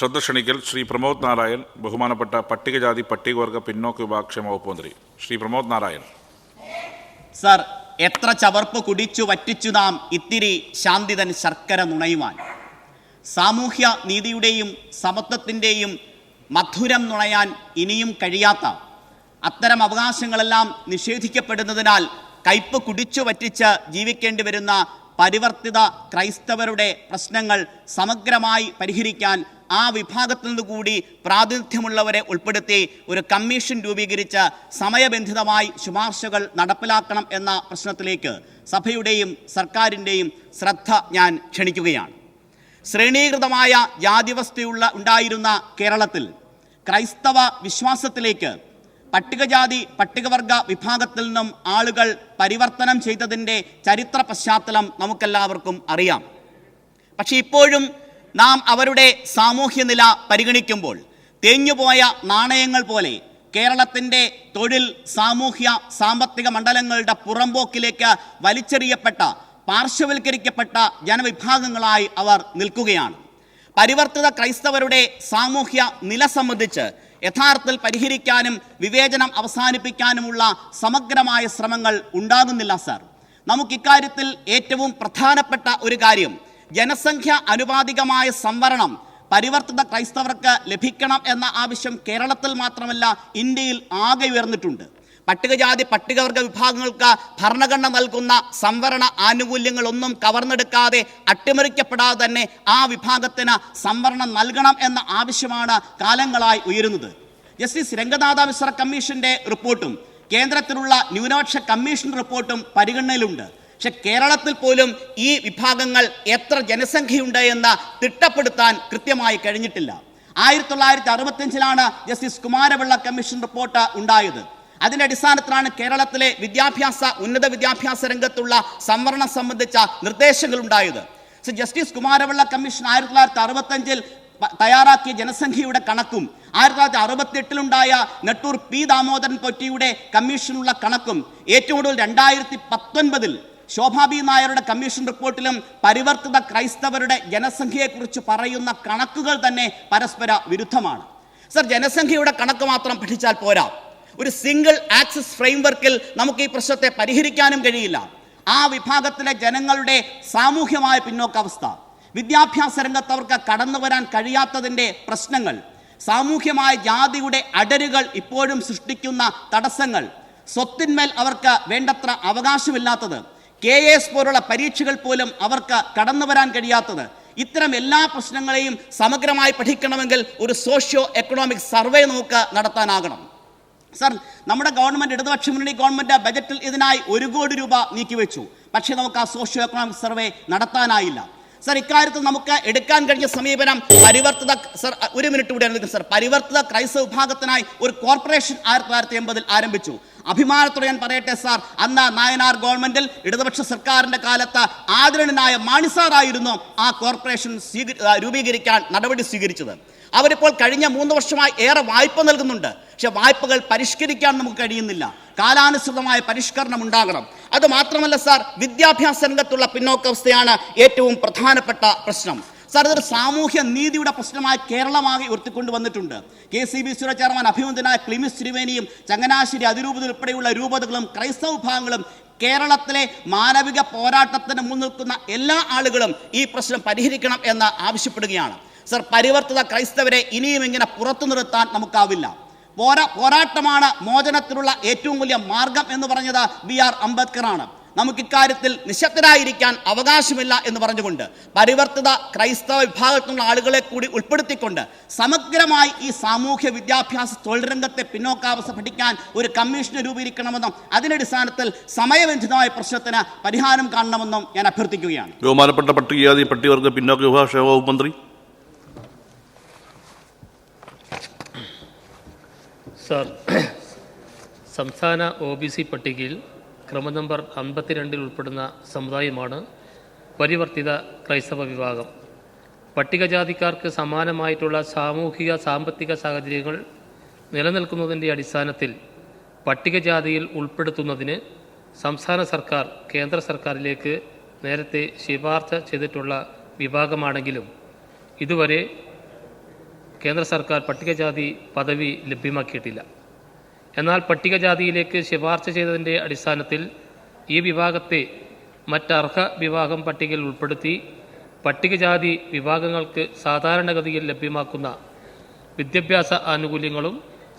ശ്രദ്ധ ക്ഷണിക്കൽ ശ്രീ പ്രമോദ് നാരായൺ ബഹുമാനപ്പെട്ട പട്ടികജാതി പട്ടികവർഗ പിന്നോക്ക വിഭാഗക്ഷേമ വകുപ്പ് മന്ത്രി. ശ്രീ പ്രമോദ് നാരായൺ. സർ എത്ര ചവർപ്പ് കുടിച്ചു വറ്റിച്ചു നാം ഇത്തിരി ശാന്തിതൻ ശർക്കര നുണയുവാൻ. സാമൂഹ്യ നീതിയുടെയും സമത്വത്തിന്റെയും മധുരം നുണയാൻ ഇനിയും കഴിയാത്ത അത്തരം അവകാശങ്ങളെല്ലാം നിഷേധിക്കപ്പെടുന്നതിനാൽ കയ്പ് കുടിച്ചു വറ്റിച്ച് ജീവിക്കേണ്ടി വരുന്ന പരിവർത്തിത ക്രൈസ്തവരുടെ പ്രശ്നങ്ങൾ സമഗ്രമായി പരിഹരിക്കാൻ ആ വിഭാഗത്തിൽ നിന്ന് കൂടി പ്രാതിനിധ്യമുള്ളവരെ ഉൾപ്പെടുത്തി ഒരു കമ്മീഷൻ രൂപീകരിച്ച് സമയബന്ധിതമായി ശുപാർശകൾ നടപ്പിലാക്കണം എന്ന പ്രശ്നത്തിലേക്ക് സഭയുടെയും സർക്കാരിന്റെയും ശ്രദ്ധ ഞാൻ ക്ഷണിക്കുകയാണ്. ശ്രേണീകൃതമായ ജാതിവസ്ഥയുള്ള ഉണ്ടായിരുന്ന കേരളത്തിൽ ക്രൈസ്തവ വിശ്വാസത്തിലേക്ക് പട്ടികജാതി പട്ടികവർഗ വിഭാഗത്തിൽ നിന്നും ആളുകൾ പരിവർത്തനം ചെയ്തതിന്റെ ചരിത്ര പശ്ചാത്തലം നമുക്കെല്ലാവർക്കും അറിയാം. പക്ഷേ ഇപ്പോഴും നാം അവരുടെ സാമൂഹ്യ നില പരിഗണിക്കുമ്പോൾ തേഞ്ഞുപോയ നാണയങ്ങൾ പോലെ കേരളത്തിന്റെ തൊഴിൽ സാമൂഹ്യ സാമ്പത്തിക മണ്ഡലങ്ങളുടെ പുറമ്പോക്കിലേക്ക് വലിച്ചെറിയപ്പെട്ട പാർശ്വവൽക്കരിക്കപ്പെട്ട ജനവിഭാഗങ്ങളായി അവർ നിൽക്കുകയാണ്. പരിവർത്തിത ക്രൈസ്തവരുടെ സാമൂഹ്യ നില സംബന്ധിച്ച് യഥാർത്ഥത്തിൽ പരിഹരിക്കാനും വിവേചനം അവസാനിപ്പിക്കാനുമുള്ള സമഗ്രമായ ശ്രമങ്ങൾ ഉണ്ടാകുന്നില്ല സാർ. നമുക്ക് ഇക്കാര്യത്തിൽ ഏറ്റവും പ്രധാനപ്പെട്ട ഒരു കാര്യം ജനസംഖ്യ അനുപാതികമായ സംവരണം പരിവർത്തിത ക്രൈസ്തവർക്ക് ലഭിക്കണം എന്ന ആവശ്യം കേരളത്തിൽ മാത്രമല്ല ഇന്ത്യയിൽ ആകെ ഉയർന്നിട്ടുണ്ട്. പട്ടികജാതി പട്ടികവർഗ വിഭാഗങ്ങൾക്ക് ഭരണഘടന നൽകുന്ന സംവരണ ആനുകൂല്യങ്ങളൊന്നും കവർന്നെടുക്കാതെ അട്ടിമറിക്കപ്പെടാതെ തന്നെ ആ വിഭാഗത്തിന് സംവരണം നൽകണം എന്ന ആവശ്യമാണ് കാലങ്ങളായി ഉയരുന്നത്. ജസ്റ്റിസ് രംഗനാഥ മിശ്ര കമ്മീഷന്റെ റിപ്പോർട്ടും കേന്ദ്രത്തിലുള്ള ന്യൂനപക്ഷ കമ്മീഷൻ റിപ്പോർട്ടും പരിഗണനയിലുണ്ട്. പക്ഷെ കേരളത്തിൽ പോലും ഈ വിഭാഗങ്ങൾ എത്ര ജനസംഖ്യയുണ്ട് എന്ന് തിട്ടപ്പെടുത്താൻ കൃത്യമായി കഴിഞ്ഞിട്ടില്ല. ആയിരത്തി തൊള്ളായിരത്തി അറുപത്തിയഞ്ചിലാണ് ജസ്റ്റിസ് കുമാരപിള്ള കമ്മീഷൻ റിപ്പോർട്ട് ഉണ്ടായത്. അതിന്റെ അടിസ്ഥാനത്തിലാണ് കേരളത്തിലെ വിദ്യാഭ്യാസ ഉന്നത വിദ്യാഭ്യാസ രംഗത്തുള്ള സംവരണം സംബന്ധിച്ച നിർദ്ദേശങ്ങൾ ഉണ്ടായത്. സോ ജസ്റ്റിസ് കുമാരപിള്ള കമ്മീഷൻ ആയിരത്തി തൊള്ളായിരത്തി അറുപത്തഞ്ചിൽ തയ്യാറാക്കിയ ജനസംഖ്യയുടെ കണക്കും ആയിരത്തി തൊള്ളായിരത്തി അറുപത്തി എട്ടിലുണ്ടായ നെട്ടൂർ പി ദാമോദരൻ പൊറ്റിയുടെ കമ്മീഷനുള്ള കണക്കും ഏറ്റവും കൂടുതൽ രണ്ടായിരത്തി പത്തൊൻപതിൽ ശോഭാബി നായരുടെ കമ്മീഷൻ റിപ്പോർട്ടിലും പരിവർത്തിത ക്രൈസ്തവരുടെ ജനസംഖ്യയെക്കുറിച്ച് പറയുന്ന കണക്കുകൾ തന്നെ പരസ്പര വിരുദ്ധമാണ്. സർ ജനസംഖ്യയുടെ കണക്ക് മാത്രം പഠിച്ചാൽ പോരാ. ഒരു സിംഗിൾ ആക്സിസ് ഫ്രെയിംവർക്കിൽ നമുക്ക് ഈ പ്രശ്നത്തെ പരിഹരിക്കാനും കഴിയില്ല. ആ വിഭാഗത്തിലെ ജനങ്ങളുടെ സാമൂഹ്യമായ പിന്നോക്കാവസ്ഥ വിദ്യാഭ്യാസ രംഗത്ത് അവർക്ക് കടന്നു വരാൻ കഴിയാത്തതിന്റെ പ്രശ്നങ്ങൾ സാമൂഹ്യമായ ജാതിയുടെ അടരുകൾ ഇപ്പോഴും സൃഷ്ടിക്കുന്ന തടസ്സങ്ങൾ സ്വത്തിന്മേൽ അവർക്ക് വേണ്ടത്ര അവകാശമില്ലാത്തത് കെ എസ് പോലുള്ള പരീക്ഷകൾ പോലും അവർക്ക് കടന്നു വരാൻ കഴിയാത്തത്. ഇത്തരം എല്ലാ പ്രശ്നങ്ങളെയും സമഗ്രമായി പഠിക്കണമെങ്കിൽ ഒരു സോഷ്യോ എക്കണോമിക് സർവേ നമുക്ക് നടത്താനാകണം. സർ നമ്മുടെ ഗവൺമെന്റ് ഇടതുപക്ഷ മുന്നണി ഗവൺമെന്റ് ബജറ്റിൽ ഇതിനായി ഒരു കോടി രൂപ നീക്കിവെച്ചു. പക്ഷേ നമുക്ക് ആ സോഷ്യോ എക്കണോമിക് സർവേ നടത്താനായില്ല. സർ ഇക്കാര്യത്തിൽ നമുക്ക് എടുക്കാൻ കഴിഞ്ഞ സമീപനം പരിവർത്തിത സർ ഒരു മിനിറ്റ് കൂടി സർ. പരിവർത്തിത ക്രൈസ്തവ വിഭാഗത്തിനായി ഒരു കോർപ്പറേഷൻ ആയിരത്തി തൊള്ളായിരത്തി എൺപതിൽ ആരംഭിച്ചു. അഭിമാനത്തോടെ ഞാൻ പറയട്ടെ സാർ അന്ന് നായനാർ ഗവൺമെന്റിൽ ഇടതുപക്ഷ സർക്കാരിന്റെ കാലത്ത് ആദരണീയനായ മാണിസാറായിരുന്നു ആ കോർപ്പറേഷൻ സ്വീകരി രൂപീകരിക്കാൻ നടപടി സ്വീകരിച്ചത്. അവരിപ്പോൾ കഴിഞ്ഞ മൂന്ന് വർഷമായി ഏറെ വായ്പ നൽകുന്നുണ്ട്. പക്ഷെ വായ്പകൾ പരിഷ്കരിക്കാൻ നമുക്ക് കഴിയുന്നില്ല. കാലാനുസൃതമായ പരിഷ്കരണം ഉണ്ടാകണം. അത് മാത്രമല്ല സാർ വിദ്യാഭ്യാസ രംഗത്തുള്ള പിന്നോക്കാവസ്ഥയാണ് ഏറ്റവും പ്രധാനപ്പെട്ട പ്രശ്നം. സാർ ഇതൊരു സാമൂഹ്യ നീതിയുടെ പ്രശ്നമായി കേരളമാകെ ഉയർത്തിക്കൊണ്ട് വന്നിട്ടുണ്ട്. കെ സി ബി സിയുടെ ചെയർമാൻ അഭിമന്ദനായ ക്ലിമിസ് ശ്രീവേനിയും ചങ്ങനാശ്ശേരി അതിരൂപത ഉൾപ്പെടെയുള്ള രൂപതകളും ക്രൈസ്തവ വിഭാഗങ്ങളും കേരളത്തിലെ മാനവിക പോരാട്ടത്തിന് മുൻനിൽക്കുന്ന എല്ലാ ആളുകളും ഈ പ്രശ്നം പരിഹരിക്കണം എന്ന് ആവശ്യപ്പെടുകയാണ്. സർ പരിവർത്തിത ക്രൈസ്തവരെ ഇനിയും ഇങ്ങനെ പുറത്തു നിർത്താൻ നമുക്കാവില്ല. പോരാ പോരാട്ടമാണ് മോചനത്തിനുള്ള ഏറ്റവും വലിയ മാർഗം എന്ന് പറഞ്ഞത് ബി ആർ അംബേദ്കർ ആണ് നമുക്ക് ഇക്കാര്യത്തിൽ നിശബ്ദരായിരിക്കാൻ അവകാശമില്ല എന്ന് പറഞ്ഞുകൊണ്ട് പരിവർത്തിത ക്രൈസ്തവ വിഭാഗത്തിലുള്ള ആളുകളെ കൂടി ഉൾപ്പെടുത്തിക്കൊണ്ട് സമഗ്രമായി ഈ സാമൂഹ്യ വിദ്യാഭ്യാസ തൊഴിൽ രംഗത്തെ പിന്നോക്കാവസ്ഥ പഠിക്കാൻ ഒരു കമ്മീഷനെ രൂപീകരിക്കണമെന്നും അതിനടിസ്ഥാനത്തിൽ സമയബന്ധിതമായ പ്രശ്നത്തിന് പരിഹാരം കാണണമെന്നും ഞാൻ അഭ്യർത്ഥിക്കുകയാണ്. ബഹുമാനപ്പെട്ട പട്ടികജാതി പട്ടികവർഗ പിന്നോക്ക വിഭാഗ മന്ത്രി സാർ സംസ്ഥാന ഒ ബി സി പട്ടികയിൽ ക്രമ നമ്പർ അൻപത്തിരണ്ടിൽ ഉൾപ്പെടുന്ന സമുദായമാണ് പരിവർത്തിത ക്രൈസ്തവ വിഭാഗം. പട്ടികജാതിക്കാർക്ക് സമാനമായിട്ടുള്ള സാമൂഹിക സാമ്പത്തിക സാഹചര്യങ്ങൾ നിലനിൽക്കുന്നതിന്റെ അടിസ്ഥാനത്തിൽ പട്ടികജാതിയിൽ ഉൾപ്പെടുത്തുന്നതിന് സംസ്ഥാന സർക്കാർ കേന്ദ്ര സർക്കാരിലേക്ക് നേരത്തെ ശുപാർശ ചെയ്തിട്ടുള്ള വിഭാഗമാണെങ്കിലും ഇതുവരെ കേന്ദ്ര സർക്കാർ പട്ടികജാതി പദവി ലഭ്യമാക്കിയിട്ടില്ല. എന്നാൽ പട്ടികജാതിയിലേക്ക് ശുപാർശ ചെയ്തതിന്റെ അടിസ്ഥാനത്തിൽ ഈ വിഭാഗത്തെ മറ്റർഹ വിഭാഗം പട്ടികയിൽ ഉൾപ്പെടുത്തി പട്ടികജാതി വിഭാഗങ്ങൾക്ക് സാധാരണഗതിയിൽ ലഭ്യമാക്കുന്ന വിദ്യാഭ്യാസ ആനുകൂല്യങ്ങളും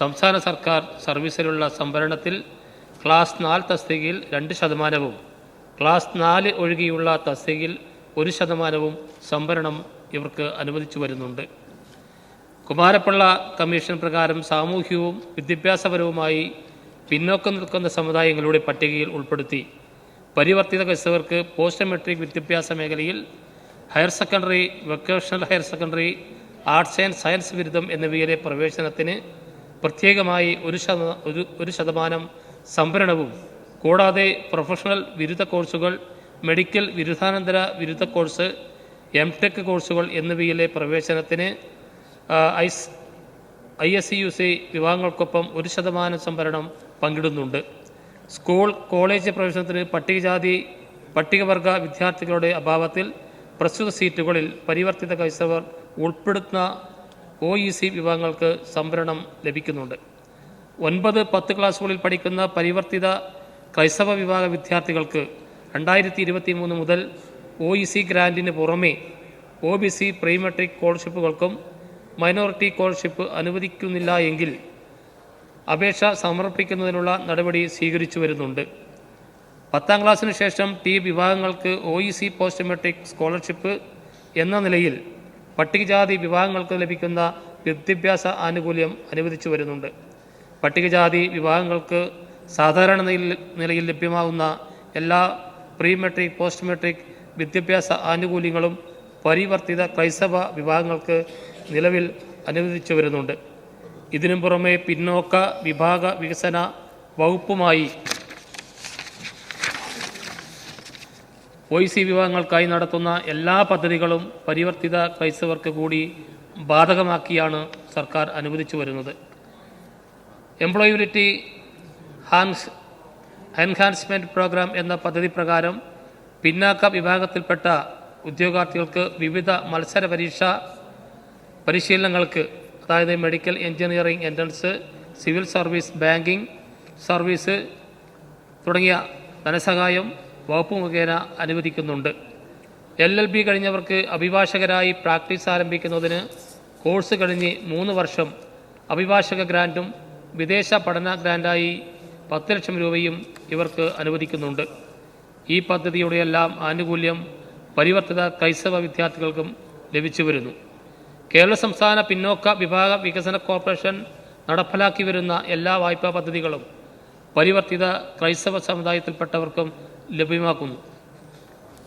സംസ്ഥാന സർക്കാർ സർവീസിലുള്ള സംവരണത്തിൽ ക്ലാസ് നാല് തസ്തികയിൽ രണ്ട് ശതമാനവും ക്ലാസ് നാല് ഒഴികെയുള്ള തസ്തികയിൽ ഒരു ശതമാനവും സംവരണം ഇവർക്ക് അനുവദിച്ചു വരുന്നുണ്ട്. കുമാരപ്പിള്ള കമ്മീഷൻ പ്രകാരം സാമൂഹ്യവും വിദ്യാഭ്യാസപരവുമായി പിന്നോക്കം നിൽക്കുന്ന സമുദായങ്ങളുടെ പട്ടികയിൽ ഉൾപ്പെടുത്തി പരിവർത്തിത ക്രൈസ്തവർക്ക് പോസ്റ്റ് മെട്രിക് വിദ്യാഭ്യാസ മേഖലയിൽ higher secondary vocational higher secondary arts and science ബിരുദം എന്നിവയിലെ പ്രവേശനത്തിന് പ്രത്യേകമായി ഒരു ഒരു ഒരു ശതമാനം സംഭരണവും കൂടാതെ പ്രൊഫഷണൽ ബിരുദ കോഴ്സുകൾ മെഡിക്കൽ ബിരുദാനന്തര ബിരുദ കോഴ്സ് എം ടെക് കോഴ്സുകൾ എന്നിവയിലെ പ്രവേശനത്തിന് ice I S C U C വിഭാഗങ്ങൾക്കൊപ്പം ഒരു ശതമാനം സംവരണം പങ്കിടുന്നുണ്ട്. സ്കൂൾ കോളേജ് പ്രവേശനത്തിന് പട്ടികജാതി പട്ടികവർഗ വിദ്യാർത്ഥികളുടെ അഭാവത്തിൽ പ്രസ്തുത സീറ്റുകളിൽ പരിവർത്തിത ക്രൈസ്തവർ ഉൾപ്പെടുന്ന ഒ ഇ സി വിഭാഗങ്ങൾക്ക് സംവരണം ലഭിക്കുന്നുണ്ട്. ഒൻപത് പത്ത് ക്ലാസ്സുകളിൽ പഠിക്കുന്ന പരിവർത്തിത ക്രൈസ്തവ വിഭാഗ വിദ്യാർത്ഥികൾക്ക് രണ്ടായിരത്തി ഇരുപത്തി മൂന്ന് മുതൽ ഒ ഇ സി ഗ്രാന്റിന് പുറമെ ഒ ബി സി പ്രീമെട്രിക് സ്കോളർഷിപ്പുകൾക്കും മൈനോറിറ്റി സ്കോളർഷിപ്പ് അനുവദിക്കുന്നില്ല എങ്കിൽ അപേക്ഷ സമർപ്പിക്കുന്നതിനുള്ള നടപടി സ്വീകരിച്ചു വരുന്നുണ്ട്. പത്താം ക്ലാസ്സിന് ശേഷം ടി വിഭാഗങ്ങൾക്ക് O E C post matric scholarship എന്ന നിലയിൽ പട്ടികജാതി വിഭാഗങ്ങൾക്ക് ലഭിക്കുന്ന വിദ്യാഭ്യാസ ആനുകൂല്യം അനുവദിച്ചു വരുന്നുണ്ട്. പട്ടികജാതി വിഭാഗങ്ങൾക്ക് സാധാരണ നിലയിൽ ലഭ്യമാകുന്ന എല്ലാ പ്രീ മെട്രിക് പോസ്റ്റ് മെട്രിക് വിദ്യാഭ്യാസ ആനുകൂല്യങ്ങളും പരിവർത്തിത ക്രൈസ്തവ വിഭാഗങ്ങൾക്ക് നിലവിൽ അനുവദിച്ചു വരുന്നുണ്ട്. ഇതിനു പുറമെ പിന്നോക്ക വിഭാഗ വികസന വകുപ്പുമായി ഒ സി വിഭാഗങ്ങൾക്കായി നടത്തുന്ന എല്ലാ പദ്ധതികളും പരിവർത്തിത ക്രൈസ്തവർക്ക് കൂടി ബാധകമാക്കിയാണ് സർക്കാർ അനുവദിച്ചു വരുന്നത്. എംപ്ലോയബിലിറ്റി ഹാൻസ് എൻഹാൻസ്മെന്റ് പ്രോഗ്രാം എന്ന പദ്ധതി പ്രകാരം പിന്നാക്ക വിഭാഗത്തിൽപ്പെട്ട ഉദ്യോഗാർത്ഥികൾക്ക് വിവിധ മത്സര പരീക്ഷ പരിശീലനങ്ങൾക്ക് അതായത് medical engineering entrance civil service banking service തുടങ്ങിയ ധനസഹായം വകുപ്പ് മുഖേന അനുവദിക്കുന്നുണ്ട്. എൽ എൽ ബി കഴിഞ്ഞവർക്ക് അഭിഭാഷകരായി പ്രാക്ടീസ് ആരംഭിക്കുന്നതിന് കോഴ്സ് കഴിഞ്ഞ് മൂന്ന് വർഷം അഭിഭാഷക ഗ്രാന്റും വിദേശ പഠന ഗ്രാന്റായി പത്ത് ലക്ഷം രൂപയും ഇവർക്ക് അനുവദിക്കുന്നുണ്ട്. ഈ പദ്ധതിയുടെയെല്ലാം ആനുകൂല്യം പരിവർത്തിത ക്രൈസ്തവ വിദ്യാർത്ഥികൾക്കും ലഭിച്ചു വരുന്നു. കേരള സംസ്ഥാന പിന്നോക്ക വിഭാഗ വികസന കോർപ്പറേഷൻ നടപ്പിലാക്കി വരുന്ന എല്ലാ വായ്പാ പദ്ധതികളും പരിവർത്തിത ക്രൈസ്തവ സമുദായത്തിൽപ്പെട്ടവർക്കും ലഭ്യമാക്കുന്നു.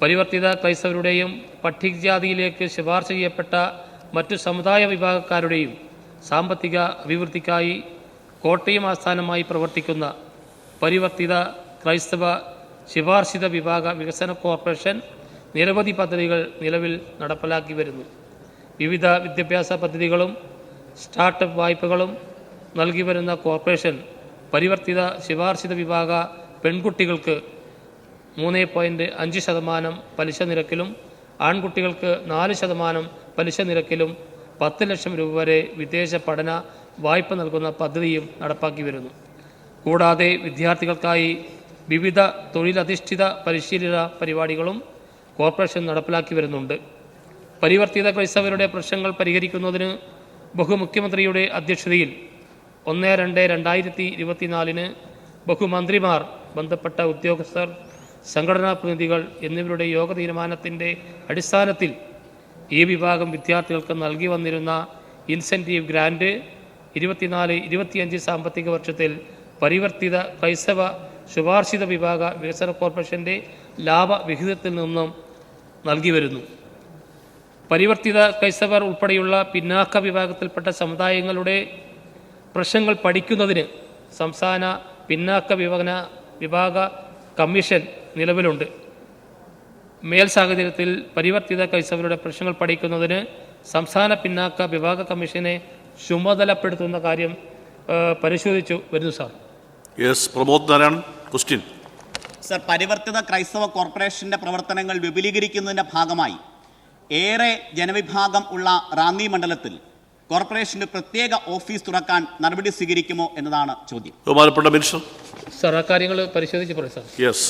പരിവർത്തിത ക്രൈസ്തവരുടെയും പട്ടികജാതിയിലേക്ക് ശുപാർശ ചെയ്യപ്പെട്ട മറ്റു സമുദായ വിഭാഗക്കാരുടെയും സാമ്പത്തിക അഭിവൃദ്ധിക്കായി കോട്ടയം ആസ്ഥാനമായി പ്രവർത്തിക്കുന്ന പരിവർത്തിത ക്രൈസ്തവ ശുപാർശിത വിഭാഗ വികസന കോർപ്പറേഷൻ നിരവധി പദ്ധതികൾ നിലവിൽ നടപ്പിലാക്കി വരുന്നു. വിവിധ വിദ്യാഭ്യാസ പദ്ധതികളും സ്റ്റാർട്ടപ്പ് വായ്പകളും നൽകി വരുന്ന കോർപ്പറേഷൻ പരിവർത്തിത ശിപാർശിത വിഭാഗ പെൺകുട്ടികൾക്ക് മൂന്ന് പോയിന്റ് അഞ്ച് ശതമാനം പലിശ നിരക്കിലും ആൺകുട്ടികൾക്ക് നാല് ശതമാനം പലിശ നിരക്കിലും പത്ത് ലക്ഷം രൂപ വരെ വിദേശ പഠന വായ്പ നൽകുന്ന പദ്ധതിയും നടപ്പാക്കി വരുന്നു. കൂടാതെ വിദ്യാർത്ഥികൾക്കായി വിവിധ തൊഴിലധിഷ്ഠിത പരിശീലന പരിപാടികളും കോർപ്പറേഷൻ നടപ്പിലാക്കി വരുന്നുണ്ട്. പരിവർത്തിത ക്രൈസ്തവരുടെ പ്രശ്നങ്ങൾ പരിഹരിക്കുന്നതിന് ബഹുമുഖ്യമന്ത്രിയുടെ അധ്യക്ഷതയിൽ ഒന്ന് രണ്ട് രണ്ടായിരത്തി ഇരുപത്തിനാലിന് ബഹുമന്ത്രിമാർ ബന്ധപ്പെട്ട ഉദ്യോഗസ്ഥർ സംഘടനാ പ്രതിനിധികൾ എന്നിവരുടെ യോഗ തീരുമാനത്തിന്റെ അടിസ്ഥാനത്തിൽ ഈ വിഭാഗം വിദ്യാർത്ഥികൾക്ക് നൽകി വന്നിരുന്ന ഇൻസെന്റീവ് ഗ്രാൻഡ് ഇരുപത്തിനാല് ഇരുപത്തിയഞ്ച് സാമ്പത്തിക വർഷത്തിൽ പരിവർത്തിത ക്രൈസ്തവ ശുപാർശിത വിഭാഗ വികസന കോർപ്പറേഷന്റെ ലാഭവിഹിതത്തിൽ നിന്നും നൽകി വരുന്നു. പരിവർത്തിത ക്രൈസ്തവർ ഉൾപ്പെടെയുള്ള പിന്നാക്ക വിഭാഗത്തിൽപ്പെട്ട സമുദായങ്ങളുടെ പ്രശ്നങ്ങൾ പഠിക്കുന്നതിന് സംസ്ഥാന പിന്നാക്ക വിഭജന വിഭാഗ കമ്മീഷൻ നിലവിലുണ്ട്. മേൽ സാഹചര്യത്തിൽ പരിവർത്തിത ക്രൈസ്തവരുടെ പ്രശ്നങ്ങൾ പഠിക്കുന്നതിന് സംസ്ഥാന പിന്നാക്ക വിഭാഗ കമ്മീഷനെ ചുമതലപ്പെടുത്തുന്ന കാര്യം പരിശോധിച്ചു വരുന്നു sir. Yes Pramod Narayanan question. Sir പരിവർത്തിത ക്രൈസ്തവ കോർപ്പറേഷന്റെ പ്രവർത്തനങ്ങൾ വിപുലീകരിക്കുന്നതിന്റെ ഭാഗമായി ഏറെ ജനവിഭാഗം ഉള്ള റാന്നി മണ്ഡലത്തിൽ കോർപ്പറേഷന് പ്രത്യേക ഓഫീസ് തുറക്കാൻ നടപടി സ്വീകരിക്കുമോ എന്നതാണ് ചോദ്യം. ബഹുമാനപ്പെട്ട മിനിസ്റ്റർ. സാർ ആ കാര്യങ്ങൾ പരിശോധിച്ച് പറയും സാർ. യെസ്